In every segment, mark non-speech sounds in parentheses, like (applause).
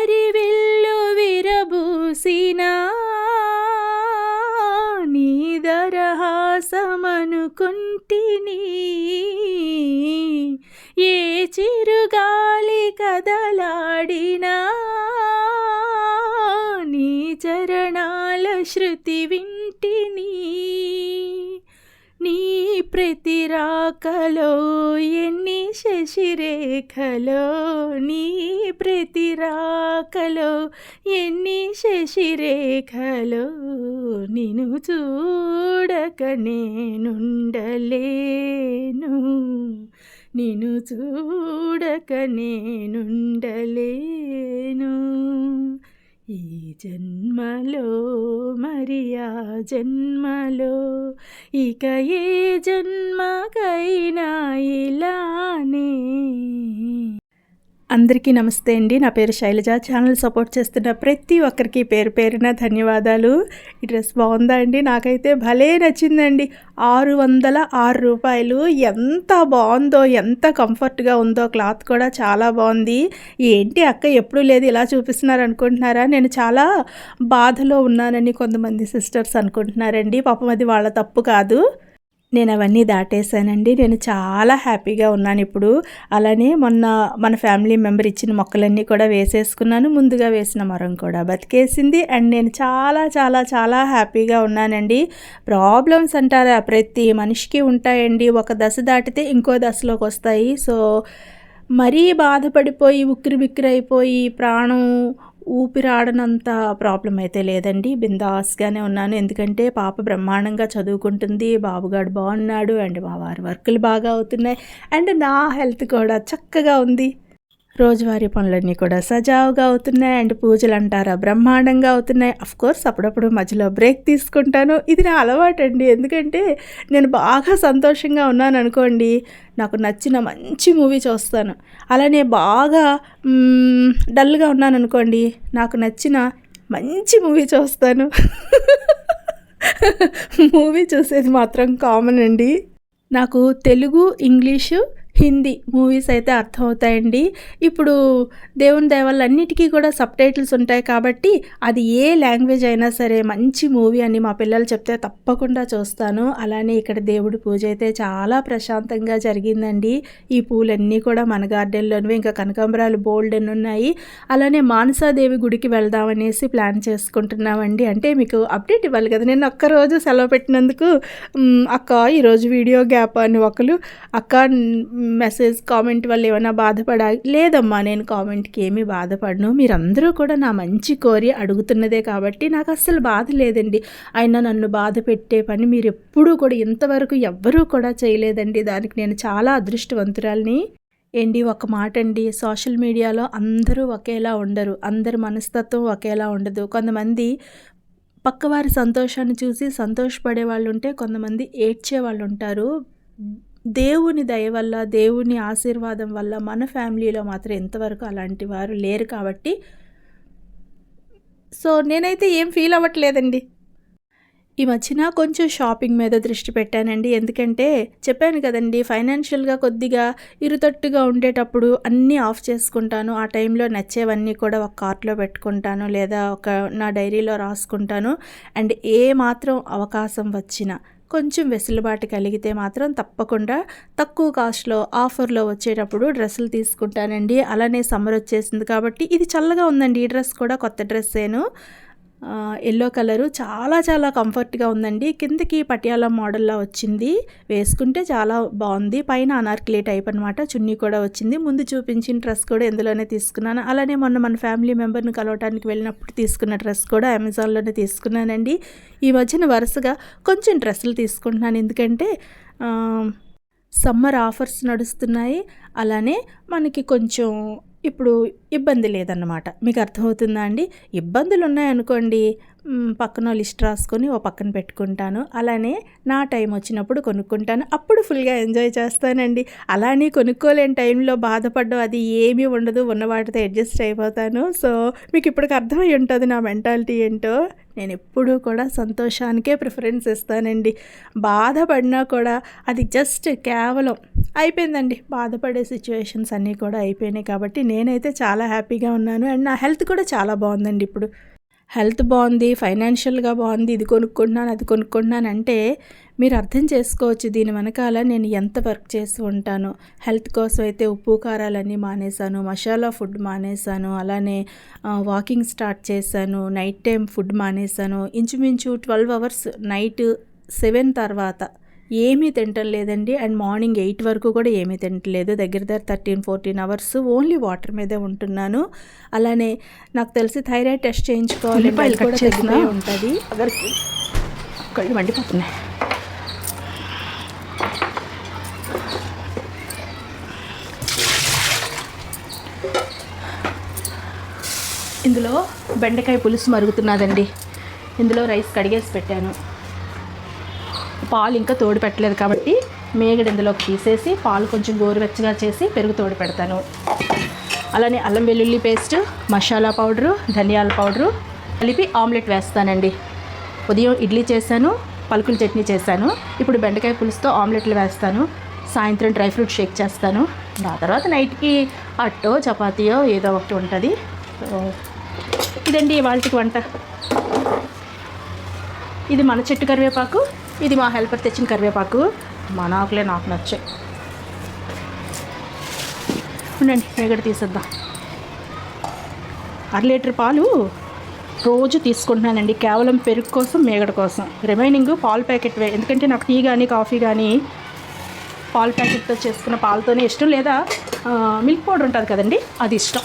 హరివిల్లు విరబూసిన నీదరహాసమనుకుంటిని ఏ చిరుగాలి కదలాడినా నీ చరణాల శృతి విన్ ప్రతి రాకలో ఎన్ని శశిరేఖలో నీ ప్రతి రాకలో ఎన్ని శశిరేఖలో నిను చూడక నేనుండలేను. నిను చూడక నేనుండలేను. ఈ జన్మలో మరియా జన్మలో ఇక ఏ జన్మకైనా ఇలానే. అందరికీ నమస్తే అండి. నా పేరు శైలజ. ఛానల్ సపోర్ట్ చేస్తున్న ప్రతి ఒక్కరికి పేరు పేరున ధన్యవాదాలు. ఈ డ్రెస్ బాగుందా అండి? నాకైతే భలే నచ్చిందండి. ఆరు వందల ఆరు రూపాయలు. ఎంత బాగుందో ఎంత కంఫర్ట్గా ఉందో క్లాత్ కూడా చాలా బాగుంది. ఏంటి అక్క ఎప్పుడు లేదు ఇలా చూపిస్తున్నారు అనుకుంటున్నారా? నేను చాలా బాధలో ఉన్నానని కొంతమంది సిస్టర్స్ అనుకుంటున్నారండి. పాపం అది వాళ్ళ తప్పు కాదు. నేను అవన్నీ దాటేశానండి. నేను చాలా హ్యాపీగా ఉన్నాను ఇప్పుడు. అలానే మొన్న మన ఫ్యామిలీ మెంబర్ ఇచ్చిన మొక్కలన్నీ కూడా వేసేసుకున్నాను. ముందుగా వేసిన మరం కూడా బతికేసింది. అండ్ నేను చాలా చాలా చాలా హ్యాపీగా ఉన్నానండి. ప్రాబ్లమ్స్ అంటారా? ప్రతి మనిషికి ఉంటాయండి. ఒక దశ దాటితే ఇంకో దశలోకి వస్తాయి. సో మరీ బాధపడిపోయి ఉక్కిరి బిక్కిరైపోయి అయిపోయి ప్రాణం ఊపిరాడనంత ప్రాబ్లం అయితే లేదండి. బిందాస్గానే ఉన్నాను. ఎందుకంటే పాప బ్రహ్మాండంగా చదువుకుంటుంది. బాబుగాడు బాగున్నాడు. అండ్ మా వారి వర్కులు బాగా అవుతున్నాయి. అండ్ నా హెల్త్ కూడా చక్కగా ఉంది. రోజువారీ పనులన్నీ కూడా సజావుగా అవుతున్నాయి అండ్ పూజలు అంటారా బ్రహ్మాండంగా అవుతున్నాయి. అఫ్ కోర్స్ అప్పుడప్పుడు మధ్యలో బ్రేక్ తీసుకుంటాను. ఇది నా అలవాటు అండి ఎందుకంటే నేను బాగా సంతోషంగా ఉన్నాను అనుకోండి నాకు నచ్చిన మంచి మూవీ చూస్తాను. అలానే బాగా డల్గా ఉన్నాను అనుకోండి నాకు నచ్చిన మంచి మూవీ చూస్తాను. (laughs) మూవీ చూసేది మాత్రం కామన్ అండి. నాకు తెలుగు ఇంగ్లీషు హిందీ మూవీస్ అయితే అర్థమవుతాయండి. ఇప్పుడు దేవుని దేవాళ్ళు అన్నిటికీ కూడా సబ్ టైటిల్స్ ఉంటాయి కాబట్టి అది ఏ లాంగ్వేజ్ అయినా సరే మంచి మూవీ అని మా పిల్లలు చెప్తే తప్పకుండా చూస్తాను. అలానే ఇక్కడ దేవుడి పూజ అయితే చాలా ప్రశాంతంగా జరిగిందండి. ఈ పూలన్నీ కూడా మన గార్డెన్లోనివి ఇంకా కనకాంబరాలు బోల్డ్ అని ఉన్నాయి. అలానే మానసాదేవి గుడికి వెళ్దామనేసి ప్లాన్ చేసుకుంటున్నామండి. అంటే మీకు అప్డేట్ ఇవ్వాలి కదా నేను ఒక్కరోజు సెలవు పెట్టినందుకు. అక్క ఈరోజు వీడియో గ్యాప్ అని ఒకరు అక్క మెసేజ్ కామెంట్ వల్ల ఏమైనా బాధపడా లేదమ్మా నేను కామెంట్కి ఏమీ బాధపడను. మీరందరూ కూడా నా మంచి కోరి అడుగుతున్నదే కాబట్టి నాకు అస్సలు బాధ లేదండి. అయినా నన్ను బాధ పెట్టే పని మీరు ఎప్పుడూ కూడా ఇంతవరకు ఎవ్వరూ కూడా చేయలేదండి. దానికి నేను చాలా అదృష్టవంతురాల్ని. ఏంటి ఒక మాట అండి సోషల్ మీడియాలో అందరూ ఒకేలా ఉండరు. అందరి మనస్తత్వం ఒకేలా ఉండదు. కొంతమంది పక్కవారి సంతోషాన్ని చూసి సంతోషపడే వాళ్ళు ఉంటే కొంతమంది ఏడ్చే వాళ్ళు ఉంటారు దేవుని దయ వల్ల దేవుని ఆశీర్వాదం వల్ల మన ఫ్యామిలీలో మాత్రం ఎంతవరకు అలాంటి వారు లేరు కాబట్టి. సో నేనైతే ఏం ఫీల్ అవ్వట్లేదండి. ఈ మధ్యన కొంచెం షాపింగ్ మీద దృష్టి పెట్టానండి. ఎందుకంటే చెప్పాను కదండి ఫైనాన్షియల్గా కొద్దిగా ఇరుతట్టుగా ఉండేటప్పుడు అన్నీ ఆఫ్ చేసుకుంటాను. ఆ టైంలో నచ్చేవన్నీ కూడా ఒక కార్ట్లో పెట్టుకుంటాను లేదా ఒక నా డైరీలో రాసుకుంటాను. అండ్ ఏ మాత్రం అవకాశం వచ్చినా కొంచెం వెసులుబాటు కలిగితే మాత్రం తప్పకుండా తక్కువ కాస్ట్లో ఆఫర్లో వచ్చేటప్పుడు డ్రెస్సులు తీసుకుంటానండి. అలానే సమ్మర్ వచ్చేసింది కాబట్టి ఇది చల్లగా ఉందండి. ఈ డ్రెస్ కూడా కొత్త డ్రెస్సేను. ఎల్లో కలరు చాలా చాలా కంఫర్ట్గా ఉందండి. కిందకి పటియాలా మోడల్లా వచ్చింది. వేసుకుంటే చాలా బాగుంది. పైన అనార్కిలీ టైప్ అనమాట చున్నీ కూడా వచ్చింది. ముందు చూపించిన డ్రెస్ కూడా ఇందులోనే తీసుకున్నాను. అలానే మొన్న మన ఫ్యామిలీ మెంబర్ని కలవటానికి వెళ్ళినప్పుడు తీసుకున్న డ్రెస్ కూడా అమెజాన్లోనే తీసుకున్నానండి. ఈ మధ్యన వరుసగా కొంచెం డ్రెస్సులు తీసుకుంటున్నాను. ఎందుకంటే సమ్మర్ ఆఫర్స్ నడుస్తున్నాయి. అలానే మనకి కొంచెం ఇప్పుడు ఇబ్బంది లేదన్నమాట. మీకు అర్థమవుతుందా అండి? ఇబ్బందులు ఉన్నాయనుకోండి పక్కన లిస్ట్ రాసుకొని ఓ పక్కన పెట్టుకుంటాను. అలానే నా టైం వచ్చినప్పుడు కొనుక్కుంటాను. అప్పుడు ఫుల్గా ఎంజాయ్ చేస్తానండి. అలానే కొనుక్కోలేని టైంలో బాధపడ్డం అది ఏమీ ఉండదు. ఉన్న వాటితో అడ్జస్ట్ అయిపోతాను. సో మీకు ఇప్పటికి అర్థమై ఉంటుంది నా మెంటాలిటీ ఏంటో. నేను ఎప్పుడూ కూడా సంతోషానికే ప్రిఫరెన్స్ ఇస్తానండి. బాధపడినా కూడా అది జస్ట్ కేవలం అయిపోయిందండి. బాధపడే సిచ్యువేషన్స్ అన్నీ కూడా అయిపోయినాయి కాబట్టి నేనైతే చాలా హ్యాపీగా ఉన్నాను. అండ్ నా హెల్త్ కూడా చాలా బాగుందండి ఇప్పుడు. హెల్త్ బాగుంది ఫైనాన్షియల్గా బాగుంది ఇది కొనుక్కుంటున్నాను అది కొనుక్కుంటున్నాను అంటే మీరు అర్థం చేసుకోవచ్చు దీని వెనకాల నేను ఎంత వర్క్ చేసి ఉంటాను. హెల్త్ కోసం అయితే ఉప్పు కారాలన్నీ మానేశాను మసాలా ఫుడ్ మానేశాను అలానే వాకింగ్ స్టార్ట్ చేశాను నైట్ టైం ఫుడ్ మానేశాను. ఇంచుమించు ట్వెల్వ్ అవర్స్ నైట్ సెవెన్ తర్వాత ఏమీ తింటం లేదండి అండ్ మార్నింగ్ ఎయిట్ వరకు కూడా ఏమీ తింటలేదు. దగ్గర దగ్గర thirteen fourteen hours only water మీదే ఉంటున్నాను. అలానే నాకు తెలిసి థైరాయిడ్ టెస్ట్ చేయించుకోవాలి. కూడా? తగ్గిపోయి ఉంటుంది. అగరికి కళ్ళు మండిపోతున్నాయి. ఇందులో బెండకాయ పులుసు మరుగుతున్నదండి. ఇందులో రైస్ కడిగేసి పెట్టాను. పాలు ఇంకా తోడు పెట్టలేదు కాబట్టి మేగడ ఇందులోకి తీసేసి పాలు కొంచెం గోరువెచ్చగా చేసి పెరుగు తోడు పెడతాను. అలానే అల్లం వెల్లుల్లి పేస్ట్ మసాలా పౌడరు ధనియాల పౌడరు కలిపి ఆమ్లెట్ వేస్తానండి. ఉదయం ఇడ్లీ చేశాను పలుకుల చట్నీ చేశాను. ఇప్పుడు బెండకాయ పులుసుతో ఆమ్లెట్లు వేస్తాను. సాయంత్రం డ్రై ఫ్రూట్ షేక్ చేస్తాను. ఆ తర్వాత నైట్కి అట్టో చపాతీయో ఏదో ఒకటి ఉంటుంది. ఇదండి వాళ్ళకి వంట. ఇది మన చెట్టు కరివేపాకు. ఇది మా హెల్పర్ తెచ్చిన కరివేపాకు. మన ఆకులే నాకు నచ్చాయి ఉండండి మేగడ తీసేద్దాం. అర లీటర్ పాలు రోజు తీసుకుంటున్నానండి. కేవలం పెరుగు కోసం మేగడ కోసం. రిమైనింగ్ పాలు ప్యాకెట్వే. ఎందుకంటే నాకు టీ కానీ కాఫీ కానీ పాలు ప్యాకెట్తో చేసుకున్న పాలతోనే ఇష్టం. లేదా మిల్క్ పౌడర్ ఉంటుంది కదండి అది ఇష్టం.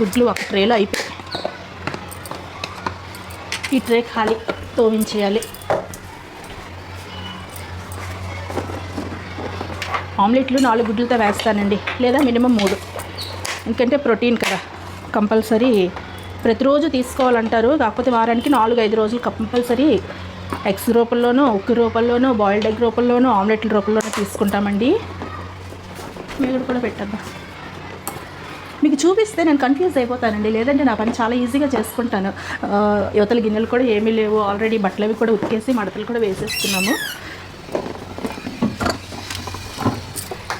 గుడ్లు ఒక ట్రేలో అయిపోయి ఈ ట్రే ఖాళీ. తోమించేయాలి ఆమ్లెట్లు నాలుగు గుడ్లతో వేస్తానండి. లేదా మినిమం మూడు. ఎందుకంటే ప్రోటీన్ కదా. కంపల్సరీ ప్రతిరోజు తీసుకోవాలంటారు. కాకపోతే వారానికి నాలుగు ఐదు రోజులు కంపల్సరీ ఎగ్స్ రూపంలోనూ ఉక్కు రూపంలోనూ బాయిల్డ్ ఎగ్ రూపంలోనూ ఆమ్లెట్ల రూపంలోనూ తీసుకుంటామండి. మీరు కూడా పెట్టద్దాం మీకు చూపిస్తే నేను కన్ఫ్యూజ్ అయిపోతానండి. లేదంటే నా పని చాలా ఈజీగా చేసుకుంటాను. యువతల గిన్నెలు కూడా ఏమీ లేవు. ఆల్రెడీ బట్టలు అవి కూడా ఉతికేసి మడతలు కూడా వేసేస్తున్నాము.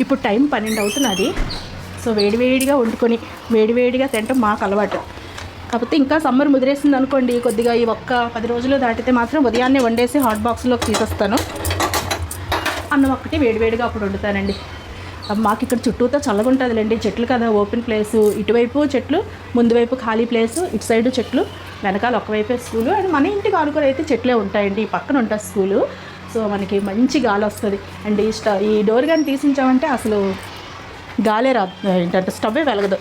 ఇప్పుడు టైం పన్నెండు అవుతున్నది. సో వేడివేడిగా వండుకొని వేడివేడిగా తినటం మాకు అలవాటు. కాకపోతే ఇంకా సమ్మర్ ముదిరేసింది అనుకోండి. కొద్దిగా ఈ ఒక్క పది రోజులు దాటితే మాత్రం ఉదయాన్నే వండేసి హాట్ బాక్స్లోకి తీసేస్తాను. అన్నం ఒక్కటి వేడివేడిగా అప్పుడు వండుతానండి. మాకు ఇక్కడ చుట్టూతో చల్లగుంటుందిలేండి. చెట్లు కదా ఓపెన్ ప్లేసు. ఇటువైపు చెట్లు ముందు వైపు ఖాళీ ప్లేసు ఇటు సైడ్ చెట్లు వెనకాల ఒకవైపే స్కూలు. అండ్ మన ఇంటికి ఆనుకొని అయితే చెట్లే ఉంటాయండి. ఈ పక్కన ఉంటుంది స్కూలు. సో మనకి మంచి గాలి వస్తుంది. అండ్ ఈ స్ట ఈ డోర్ కానీ తీసించామంటే అసలు గాలే రాదు. ఏంటంటే స్టవ్వే వెలగదు.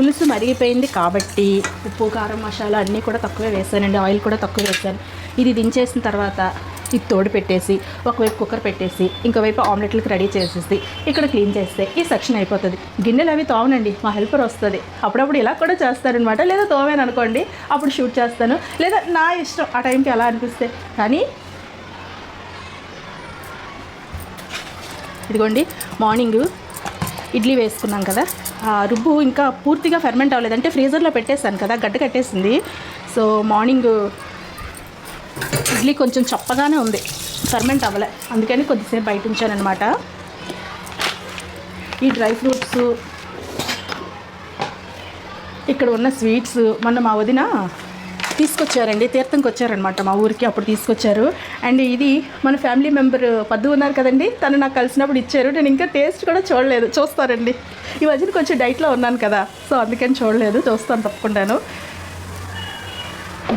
పులుసు మరిగిపోయింది కాబట్టి ఉప్పు కారం మసాలా అన్నీ కూడా తక్కువే వేసానండి. ఆయిల్ కూడా తక్కువ వేసాను. ఇది దించేసిన తర్వాత ఇది తోడు పెట్టేసి ఒకవైపు కుక్కర్ పెట్టేసి ఇంకోవైపు ఆమ్లెట్లకు రెడీ చేసేసి ఇక్కడ క్లీన్ చేస్తే ఈ సెక్షన్ అయిపోతుంది. గిన్నెలు అవి తోమనండి మా హెల్పర్ వస్తుంది. అప్పుడప్పుడు ఇలా కూడా చేస్తారనమాట. లేదా తోమాను అనుకోండి అప్పుడు షూట్ చేస్తాను. లేదా నా ఇష్టం ఆ టైంకి ఎలా అనిపిస్తే. కానీ ఇదిగోండి మార్నింగ్ ఇడ్లీ వేసుకున్నాం కదా. రుబ్బు ఇంకా పూర్తిగా ఫెర్మెంట్ అవ్వలేదు. అంటే ఫ్రీజర్లో పెట్టేశాను కదా గడ్డ కట్టేసింది. సో మార్నింగ్ ఇడ్లీ కొంచెం చప్పగానే ఉంది. ఫెర్మెంట్ అవ్వలే. అందుకని కొద్దిసేపు బయట ఉంచానమాట ఈ డ్రై ఫ్రూట్స్ ఇక్కడ ఉన్న స్వీట్స్ మొన్న మా వదిన తీసుకొచ్చారండి తీర్థంకి వచ్చారనమాట మా ఊరికి అప్పుడు తీసుకొచ్చారు. అండ్ ఇది మన ఫ్యామిలీ మెంబర్ పద్దు ఉన్నారు కదండి తను నాకు కలిసినప్పుడు ఇచ్చారు. నేను ఇంకా టేస్ట్ కూడా చూడలేదు చూస్తారండి. ఈ మధ్యన కొంచెం డైట్లో ఉన్నాను కదా సో అందుకని చూడలేదు చూస్తాను తప్పకుండాను.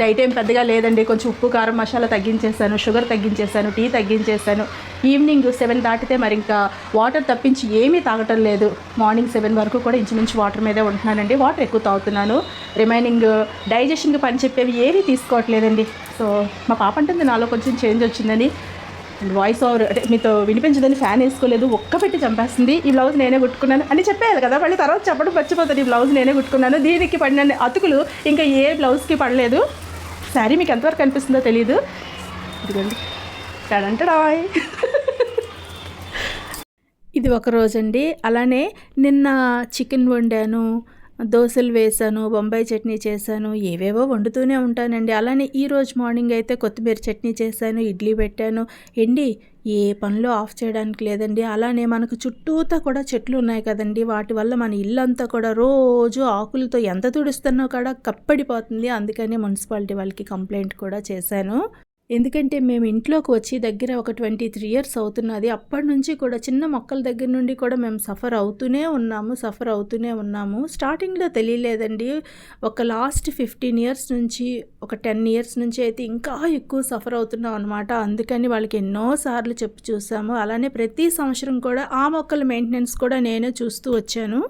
డైట్ ఏం పెద్దగా లేదండి. కొంచెం ఉప్పు కారం మసాలా తగ్గించేశాను షుగర్ తగ్గించేశాను టీ తగ్గించేశాను. ఈవినింగ్ సెవెన్ దాటితే మరి ఇంకా వాటర్ తప్పించి ఏమీ తాగటం లేదు. మార్నింగ్ సెవెన్ వరకు కూడా ఇంచుమించు వాటర్ మీదే ఉంటున్నానండి. వాటర్ ఎక్కువ తాగుతున్నాను. రిమైనింగ్ డైజెషన్కి పని చెప్పేవి ఏవి తీసుకోవట్లేదండి. సో మా పాప అంటుంది నాలో కొంచెం చేంజ్ వచ్చిందని. అండ్ వాయిస్ ఓవర్ అంటే మీతో వినిపించదని ఫ్యాన్ వేసుకోలేదు ఒక్క పెట్టి చంపేస్తుంది. ఈ బ్లౌజ్ నేనే కుట్టుకున్నాను అని చెప్పేయాలి కదా. మళ్ళీ తర్వాత చెప్పడం మర్చిపోతుంది ఈ బ్లౌజ్ నేనే కుట్టుకున్నాను. దీనికి పడిన అతుకులు ఇంకా ఏ బ్లౌజ్కి పడలేదు. శారీ మీకు ఎంతవరకు కనిపిస్తుందో తెలియదు ఇదిగోండి. టడంటడాయ్. ఇది ఒక రోజండి. అలానే నిన్న చికెన్ వండాను. దోశలు వేసాను బొంబాయి చట్నీ చేశాను ఏవేవో వండుతూనే ఉంటానండి. అలానే ఈ రోజు మార్నింగ్ అయితే కొత్తిమీర చట్నీ చేశాను ఇడ్లీ పెట్టాను. ఎండి ఏ పనులు ఆఫ్ చేయడానికి లేదండి. అలానే మనకు చుట్టూతా కూడా చెట్లు ఉన్నాయి కదండి. వాటి వల్ల మన ఇల్లంతా కూడా రోజు ఆకులతో ఎంత తుడుస్తున్నా కూడా కప్పడిపోతుంది. అందుకని మున్సిపాలిటీ వాళ్ళకి కంప్లైంట్ కూడా చేశాను. ఎందుకంటే మేము ఇంట్లోకి వచ్చి దగ్గర ఒక ట్వంటీ త్రీ ఇయర్స్ అవుతున్నది. అప్పటి నుంచి కూడా చిన్న మొక్కల దగ్గర నుండి కూడా మేము సఫర్ అవుతూనే ఉన్నాము సఫర్ అవుతూనే ఉన్నాము. స్టార్టింగ్లో తెలియలేదండి. ఒక లాస్ట్ ఫిఫ్టీన్ ఇయర్స్ నుంచి ఒక టెన్ ఇయర్స్ నుంచి అయితే ఇంకా ఎక్కువ సఫర్ అవుతున్నాం అనమాట అందుకని వాళ్ళకి ఎన్నోసార్లు చెప్పి చూసాము. అలానే ప్రతి సంవత్సరం కూడా ఆ మొక్కల మెయింటెనెన్స్ కూడా నేనే చూస్తూ వచ్చాను.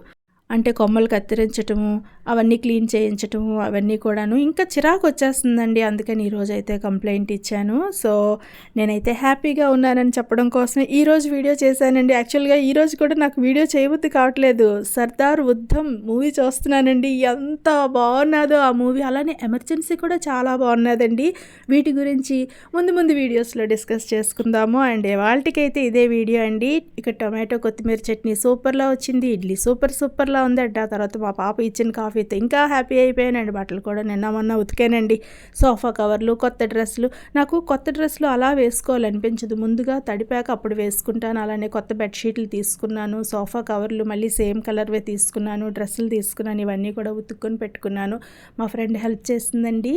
అంటే కొమ్మలు కత్తిరించటము అవన్నీ క్లీన్ చేయించటము అవన్నీ కూడాను. ఇంకా చిరాకు వచ్చేస్తుందండి. అందుకని ఈరోజు అయితే కంప్లైంట్ ఇచ్చాను. సో నేనైతే హ్యాపీగా ఉన్నానని చెప్పడం కోసం ఈరోజు వీడియో చేశానండి. యాక్చువల్గా ఈరోజు కూడా నాకు వీడియో చేయబుద్ధి కావట్లేదు. సర్దార్ ఉద్ధం మూవీ చూస్తున్నానండి. ఎంత బాగున్నదో ఆ మూవీ. అలానే ఎమర్జెన్సీ కూడా చాలా బాగున్నదండి. వీటి గురించి ముందు ముందు వీడియోస్లో డిస్కస్ చేసుకుందాము. అండ్ వాళ్ళకైతే ఇదే వీడియో అండి. ఇక టొమాటో కొత్తిమీర చట్నీ సూపర్లా వచ్చింది. ఇడ్లీ సూపర్ సూపర్లా ఉందండి ఆ తర్వాత మా పాప ఇచ్చిన కాఫీతో ఇంకా హ్యాపీ అయిపోయానండి. బట్టలు కూడా నిన్న మొన్న ఉతికానండి. సోఫా కవర్లు కొత్త డ్రెస్సులు. నాకు కొత్త డ్రెస్సులు అలా వేసుకోవాలనిపించదు. ముందుగా తడిపాక అప్పుడు వేసుకుంటాను. అలానే కొత్త బెడ్షీట్లు తీసుకున్నాను. సోఫా కవర్లు మళ్ళీ సేమ్ కలర్వే తీసుకున్నాను. డ్రెస్సులు తీసుకున్నాను. ఇవన్నీ కూడా ఉతుక్కొని పెట్టుకున్నాను. మా ఫ్రెండ్ హెల్ప్ చేసిందండి.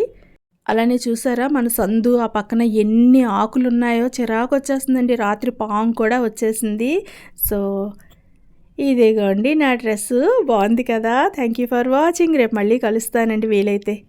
అలానే చూసారా మన సందు? ఆ పక్కన ఎన్ని ఆకులు ఉన్నాయో చిరాకు వచ్చేస్తుందండి రాత్రి పాము కూడా వచ్చేసింది. సో ఇదిగోండి నా డ్రెస్సు. బాగుంది కదా. Thank you for watching. రేపు మళ్ళీ కలుస్తానండి వీలైతే.